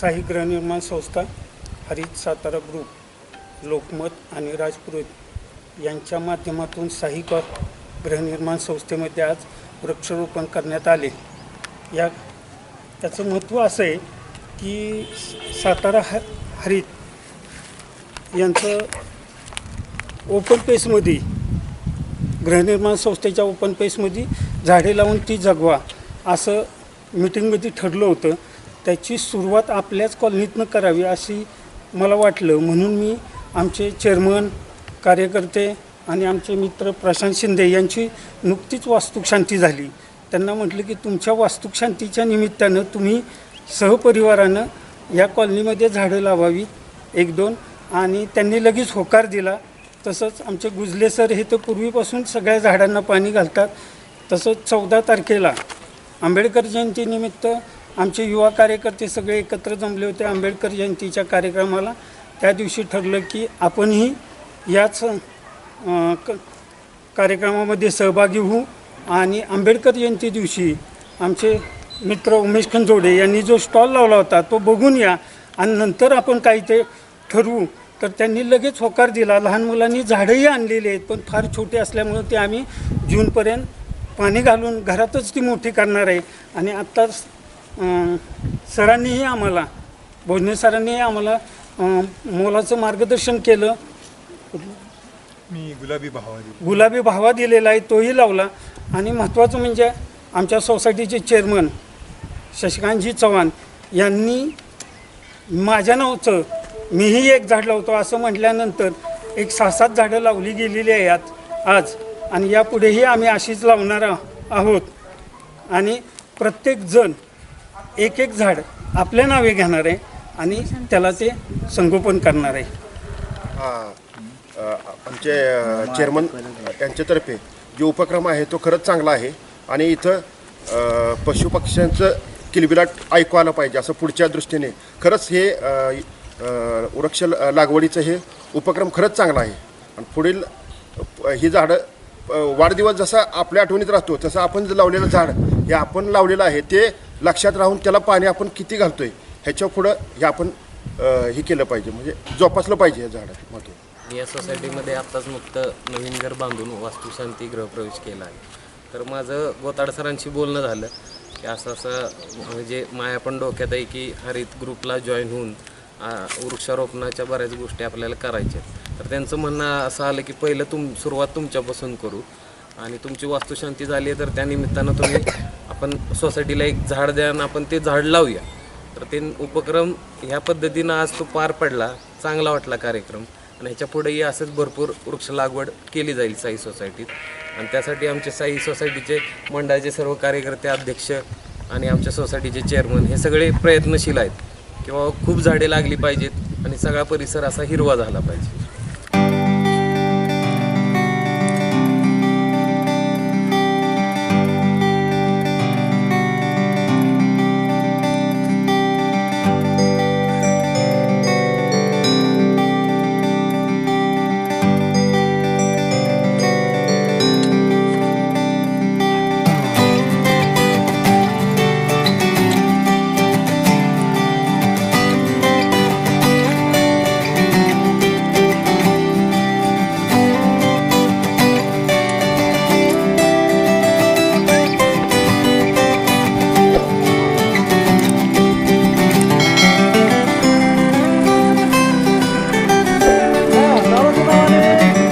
साई गृहनिर्माण संस्था हरित सातारा ग्रुप लोकमत आणि राजपुरोहित यांच्या माध्यमातून साही गृहनिर्माण संस्थेमध्ये आज वृक्षारोपण करण्यात आले. या त्याचं महत्त्व असं आहे की सातारा ह हरित यांचं ओपन पेसमध्ये गृहनिर्माण संस्थेच्या ओपन पेसमध्ये झाडे लावून ती जगवा असं मिटिंगमध्ये ठरलं होतं. त्याची सुरुवात आपल्याच कॉलनीतनं करावी अशी मला वाटलं. म्हणून मी आमचे चेअरमन कार्यकर्ते आणि आमचे मित्र प्रशांत शिंदे यांची नुकतीच वास्तुशांती झाली. त्यांना म्हटलं की तुमच्या वास्तुशांतीच्या निमित्तानं तुम्ही सहपरिवारानं या कॉलनीमध्ये झाडं लावावी एक दोन. आणि त्यांनी लगेच होकार दिला. तसंच आमचे गुजले सर हे तर पूर्वीपासून सगळ्या झाडांना पाणी घालतात. तसंच चौदा तारखेला आंबेडकर जयंतीनिमित्त आमचे युवा कार्यकर्ते सगळे एकत्र जमले होते. आंबेडकर जयंतीच्या कार्यक्रमाला त्या दिवशी ठरलं की आपणही याच क कार्यक्रमामध्ये सहभागी होऊ. आणि आंबेडकर जयंती दिवशी आमचे मित्र उमेश खंजोडे यांनी जो स्टॉल लावला होता तो बघून या आणि नंतर आपण काही ते ठरवू. तर त्यांनी लगेच होकार दिला. लहान मुलांनी झाडंही आणलेली आहेत पण फार छोटे असल्यामुळं ते आम्ही जूनपर्यंत पाणी घालून घरातच ती मोठी करणार आहे. आणि आत्ताच सरांनीही आम्हाला भोजने सरांनीही आम्हाला मोलाचं मार्गदर्शन केलं. मी गुलाबी भावाली गुलाबी भावा दिलेला आहे तोही लावला. आणि महत्त्वाचं म्हणजे आमच्या सोसायटीचे चेअरमन शशिकांतजी चव्हाण यांनी माझ्या नावचं मीही एक झाड लावतो असं म्हटल्यानंतर एक सहा सात झाडं लावली गेलेली आहेत आज. आणि यापुढेही आम्ही अशीच लावणार आह- आहोत. आणि प्रत्येक जण एक एक झाड आपल्या नावे घेणार आहे आणि त्याला ते संगोपन करणार. आहे हा, आमचे चेअरमन त्यांच्यातर्फे जो उपक्रम आहे तो खरंच चांगला आहे आणि इथं पशुपक्ष्यांचं किलबिलाट ऐकू आलं पाहिजे असं पुढच्या दृष्टीने. खरंच हे वृक्ष लागवडीचं हे उपक्रम खरंच चांगला आहे. आणि पुढील ही झाडं वाढदिवस जसा आपल्या आठवणीत राहतो तसं आपण जे लावलेलं झाड हे आपण लावलेलं आहे ते लक्षात राहून त्याला पाणी आपण किती घालतोय ह्याच्या पुढं हे आपण हे केलं पाहिजे. म्हणजे जोपासलं पाहिजे या झाडं महत्त्व. या सोसायटीमध्ये आत्ताच नुकतं नवीन घर बांधून वास्तुशांती गृहप्रवेश केला आहे. तर माझं गोताड सरांशी बोलणं झालं की असं असं म्हणजे माया पण डोक्यात आहे की हरित ग्रुपला जॉईन होऊन वृक्षारोपणाच्या बऱ्याच गोष्टी आपल्याला करायच्या आहेत. तर त्यांचं म्हणणं असं आलं की पहिलं तुम सुरुवात तुमच्यापासून करू. आणि तुमची वास्तुशांती झाली आहे तर त्या निमित्तानं तुम्ही आपण सोसायटीला एक झाड द्या आणि आपण ते झाड लावूया. तर ते उपक्रम ह्या पद्धतीनं आज तो पार पडला चांगला वाटला कार्यक्रम. आणि ह्याच्या पुढेही असंच भरपूर वृक्ष लागवड केली जाईल साई सोसायटीत आणि त्यासाठी आमचे साई सोसायटीचे मंडळाचे सर्व कार्यकर्ते अध्यक्ष आणि आमच्या सोसायटीचे चेअरमन हे सगळे प्रयत्नशील आहेत किंवा खूप झाडे लागली पाहिजेत आणि सगळा परिसर असा हिरवा झाला पाहिजे.